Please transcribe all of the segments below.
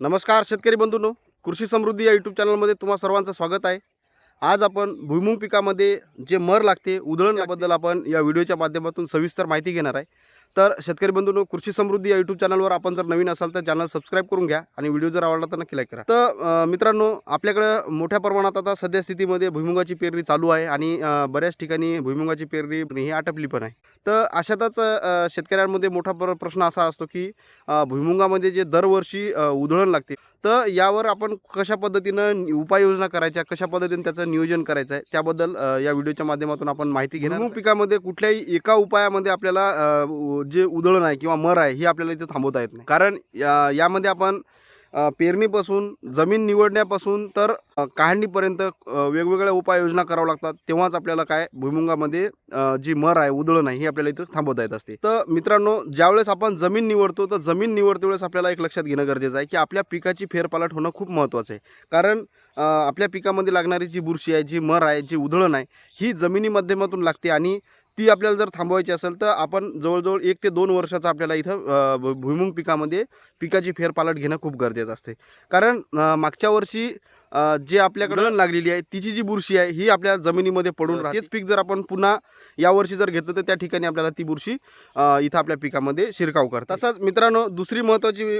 नमस्कार शेतकरी बंधूंनो कृषी समृद्धी या यूट्यूब चॅनलमध्ये तुम्हा सर्वांचं स्वागत आहे. आज आपण भुईमुग पिकामध्ये जे मर लागते उधळण याबद्दल आपण या व्हिडिओच्या माध्यमातून सविस्तर माहिती घेणार आहे. तर शेतकरी बंधूंनो कृषी समृद्धी या यूट्यूब चॅनलवर आपण जर नवीन असाल तर चॅनल सबस्क्राईब करून घ्या आणि व्हिडिओ जर आवडला तर नक्की लाईक करा. तर मित्रांनो आपल्याकडं मोठ्या प्रमाणात आता सध्या स्थितीमध्ये भुईमुगाची पेरणी चालू आहे आणि बऱ्याच ठिकाणी भुईमुगाची पेरणी ही आटपली पण आहे. तर अशातच शेतकऱ्यांमध्ये मोठा प्र प्रश्न असा असतो की भुईमुगामध्ये जे दरवर्षी उधळण लागते तर यावर आपण कशा पद्धतीनं उपाययोजना करायच्या कशा पद्धतीने त्याचं नियोजन करायचं आहे त्याबद्दल या व्हिडिओच्या माध्यमातून आपण माहिती घेणार भुईमुग पिकामध्ये कुठल्याही एका उपायामध्ये आपल्याला जे उधळण आहे किंवा मर आहे हे आपल्याला इथे थांबवता येत नाही. कारण या- यामध्ये आपण पेरणीपासून जमीन निवडण्यापासून तर काढणीपर्यंत वेगवेगळ्या उपाययोजना कराव्या लागतात. तेव्हाच आपल्याला काय भुईमुगामध्ये जी मर आहे उधळण आहे ही आपल्याला इथं थांबवता येत असते. तर मित्रांनो ज्यावेळेस आपण जमीन निवडतो तर जमीन निवडते वेळेस आपल्याला एक लक्षात घेणं गरजेचं आहे की आपल्या पिकाची फेरपालट होणं खूप महत्त्वाचं आहे. कारण आपल्या पिकामध्ये लागणारी जी बुरशी आहे जी मर आहे जी उधळण आहे ही जमिनी माध्यमातून लागते आणि ती आपल्याला जर थांबवायची असेल तर आपण जवळजवळ एक ते दोन वर्षाचा आपल्याला इथं भुईमुंग पिकामध्ये पिकाची फेरपालट घेणं खूप गरजेचं असते. कारण मागच्या वर्षी जे आपल्याकडे लागलेली आहे तिची जी बुरशी आहे ही आपल्या जमिनीमध्ये पडून राहते. तेच पीक जर आपण पुन्हा यावर्षी जर घेतलं तर त्या ठिकाणी आपल्याला ती बुरशी इथं आपल्या पिकामध्ये शिरकाव करतात तसंच मित्रांनो दुसरी महत्त्वाची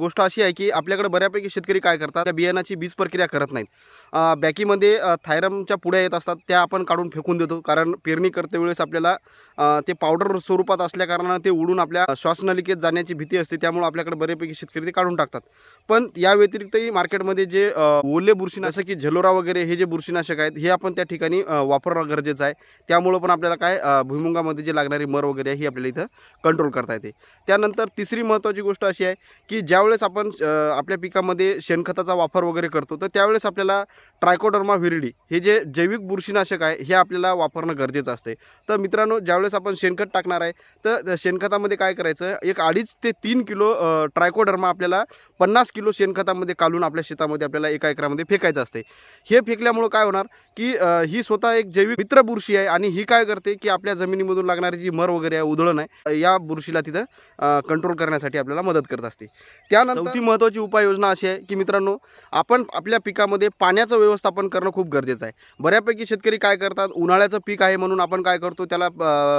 गोष्ट अशी आहे की आपल्याकडे बऱ्यापैकी शेतकरी काय करतात त्या बियाणाची बीज प्रक्रिया करत नाहीत. बॅकीमध्ये थायरमच्या पुड्या येत असतात त्या आपण काढून फेकून देतो कारण पेरणी करते वेळेस आपल्याला ते पावडर स्वरूपात असल्या कारणानं ते उडून आपल्या श्वासनलिकेत जाण्याची भीती असते त्यामुळे आपल्याकडे बऱ्यापैकी शेतकरी ते काढून टाकतात. पण या व्यतिरिक्तही मार्केटमध्ये जे अ, ओले बुरशीनाशक की झलोरा वगैरे हे जे बुरशीनाशक आहेत हे आपण त्या ठिकाणी वापरणं गरजेचं आहे. त्यामुळं पण आपल्याला काय भुईमुंगामध्ये भुईमुगामध्ये जे लागणारी मर वगैरे आहे ही आपल्याला इथं कंट्रोल करता येते. त्यानंतर तिसरी महत्त्वाची गोष्ट अशी आहे की ज्यावेळेस आपण आपल्या पिकामध्ये शेणखताचा वापर वगैरे करतो तर त्यावेळेस आपल्याला ट्रायकोडर्मा व्हिरिडी हे जे जैविक बुरशीनाशक आहे हे आपल्याला वापरणं गरजेचं असते. तर मित्रांनो ज्यावेळेस आपण शेणखत टाकणार आहे तर शेणखतामध्ये काय करायचं एक अडीच ते तीन किलो ट्रायकोडर्मा आपल्याला पन्नास किलो शेणखतामध्ये कालून आपल्या शेतामध्ये आपल्याला एका एकरामध्ये फेकायचं असते हे फेकल्यामुळं काय होणार की ही स्वतः एक जैविक मित्र बुरशी आहे आणि ही काय करते की आपल्या जमिनीमधून लागणारी जी मर वगैरे आहे उधळण आहे या बुरशीला तिथं कंट्रोल करण्यासाठी आपल्याला मदत करत असते. त्यानंतर ती महत्त्वाची उपाययोजना अशी आहे की मित्रांनो आपण आपल्या पिकामध्ये पाण्याचं व्यवस्थापन करणं खूप गरजेचं आहे. बऱ्यापैकी शेतकरी काय करतात उन्हाळ्याचं पीक आहे म्हणून आपण काय करतो त्याला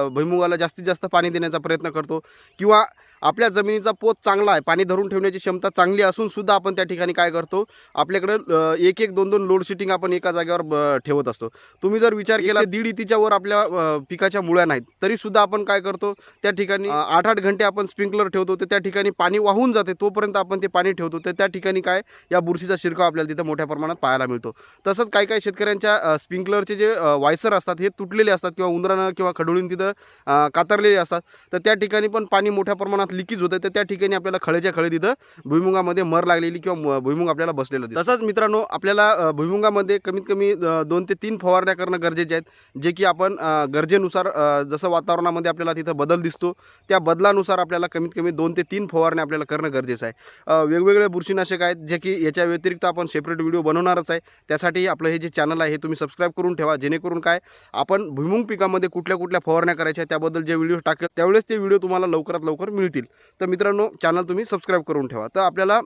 भुईमुगाला जास्तीत जास्त पाणी देण्याचा प्रयत्न करतो किंवा आपल्या जमिनीचा पोत चांगला आहे पाणी धरून ठेवण्याची क्षमता चांगली असून सुद्धा आपण त्या ठिकाणी काय करतो आपल्याकडं एक एक दोन दोन लोड शिटिंग आपण एका जागेवर ठेवत असतो तुम्ही जर विचार केला दीड इतीच्या वर आपल्या पिकाच्या मुळ्या नाहीत तरी सुद्धा आपण काय करतो त्या ठिकाणी आठ आठ घंटे आपण स्प्रिंकलर ठेवतो तर त्या ठिकाणी पाणी वाहून जाते तोपर्यंत आपण ते पाणी ठेवतो तर त्या ठिकाणी काय या बुरशीचा शिरकाव आपल्याला तिथं मोठ्या प्रमाणात पाहायला मिळतो तसंच काही काही शेतकऱ्यांच्या स्प्रिंकलरचे जे वायसर असतात हे तुटलेले असतात किंवा उंदरानं किंवा खडोळीन तिथं कातरलेले असतात तर त्या ठिकाणी पण पाणी मोठ्या प्रमाणात लिकेज होतं तर त्या ठिकाणी आपल्याला खळेच्या खळे तिथं भुईमुगामध्ये मर लागलेली किंवा भुईमुग आपल्याला बसलेलं. तसंच मित्रांनो आपल्याला भुईमुंगामध्ये भुईमुगामध्ये कमीत कमी दोन ते तीन फवारण्या करणं गरजेचे आहेत जे की आपण गरजेनुसार जसं वातावरणामध्ये आपल्याला तिथं बदल दिसतो त्या बदलानुसार आपल्याला कमीत कमी दोन ते तीन फवारण्या आपल्याला करणं गरजेचं आहे. वेगवेगळे बुरशीनाशक आहेत जे की याच्या व्यतिरिक्त आपण सेपरेट व्हिडिओ बनवणारच आहे. त्यासाठी आपलं हे जे चॅनल आहे हे तुम्ही सबस्क्राईब करून ठेवा. जेणेकरून काय आपण भुईमुग पिकामध्ये कुठल्या कुठल्या फवारण्या करायच्या आहेत त्याबद्दल जे व्हिडिओ टाकत त्यावेळेस ते व्हिडिओ तुम्हाला लवकरात लवकर मिळतील. तर मित्रांनो चॅनल तुम्ही सबस्क्राईब करून ठेवा. तर आपल्याला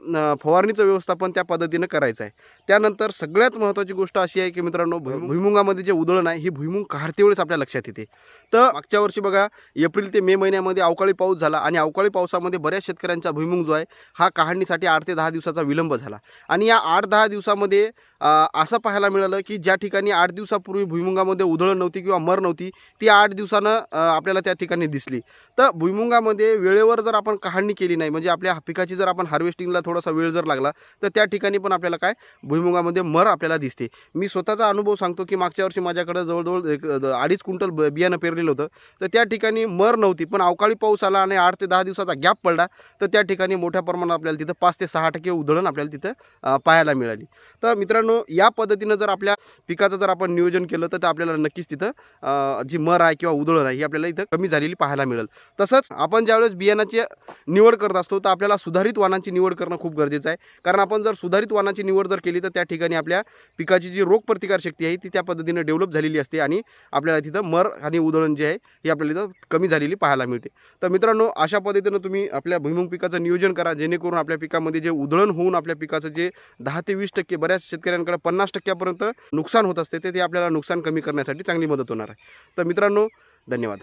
फवारणीचं व्यवस्थापन त्या पद्धतीनं करायचं आहे. त्यानंतर सगळ्यात महत्त्वाची गोष्ट अशी आहे की मित्रांनो भुई- भुईमुगामध्ये जे उधळण आहे ही भुईमुग काढते वेळेस आपल्या लक्षात येते. तर मागच्या वर्षी बघा एप्रिल ते मे महिन्यामध्ये अवकाळी पाऊस झाला आणि अवकाळी पावसामध्ये बऱ्याच शेतकऱ्यांचा भुईमुग जो आहे हा काढणीसाठी आठ ते दहा दिवसाचा विलंब झाला. आणि या आठ दहा दिवसामध्ये असं पाहायला मिळालं की ज्या ठिकाणी आठ दिवसापूर्वी भुईमुगामध्ये उधळण नव्हती किंवा मर नव्हती ती आठ दिवसानं आपल्याला त्या ठिकाणी दिसली. तर भुईमुगामध्ये वेळेवर जर आपण काढणी केली नाही म्हणजे आपल्या पिकाची जर आपण हार्वेस्टिंगला थोडासा वेळ जर लागला तर त्या ठिकाणी पण आपल्याला काय? भुईमुगामध्ये मर आपल्याला दिसते. मी स्वतःचा अनुभव सांगतो की मागच्या वर्षी माझ्याकडं जवळजवळ एक द- अडीच क्विंटल ब- बियाणं पेरलेलं होतं. तर त्या ठिकाणी मर नव्हती पण अवकाळी पाऊस आला आणि आठ ते दहा दिवसाचा गॅप पडला तर त्या ठिकाणी मोठ्या प्रमाणात आपल्याला तिथं पाच ते सहा टक्के उधळण आपल्याला तिथं पाहायला मिळाली. तर मित्रांनो या पद्धतीनं जर आपल्या पिकाचं जर आपण नियोजन केलं तर ते आपल्याला नक्कीच तिथं जी मर आहे किंवा उधळण आहे ही आपल्याला इथं कमी झालेली पाहायला मिळेल. तसंच आपण ज्यावेळेस बियाणाची निवड करत असतो तर आपल्याला सुधारित वाणांची निवड करणं खूप गरजेचं आहे. कारण आपण जर सुधारित वाणाची निवड जर केली तर त्या ठिकाणी आपल्या पिकाची जी रोगप्रतिकारशक्ती आहे ती त्या पद्धतीनं डेव्हलप झालेली असते आणि आपल्याला तिथं मर आणि उधळण जे आहे हे आपल्याला इथं कमी झालेली पाहायला मिळते. तर मित्रांनो अशा पद्धतीनं तुम्ही आपल्या भुईमुंग पिकाचं नियोजन करा जेणेकरून आपल्या पिकामध्ये जे उधळण होऊन आपल्या पिकाचं जे दहा ते वीस टक्के बऱ्याच शेतकऱ्यांकडे पन्नास टक्क्यापर्यंत नुकसान होत असते ते ते आपल्याला नुकसान कमी करण्यासाठी चांगली मदत होणार आहे. तर मित्रांनो धन्यवाद.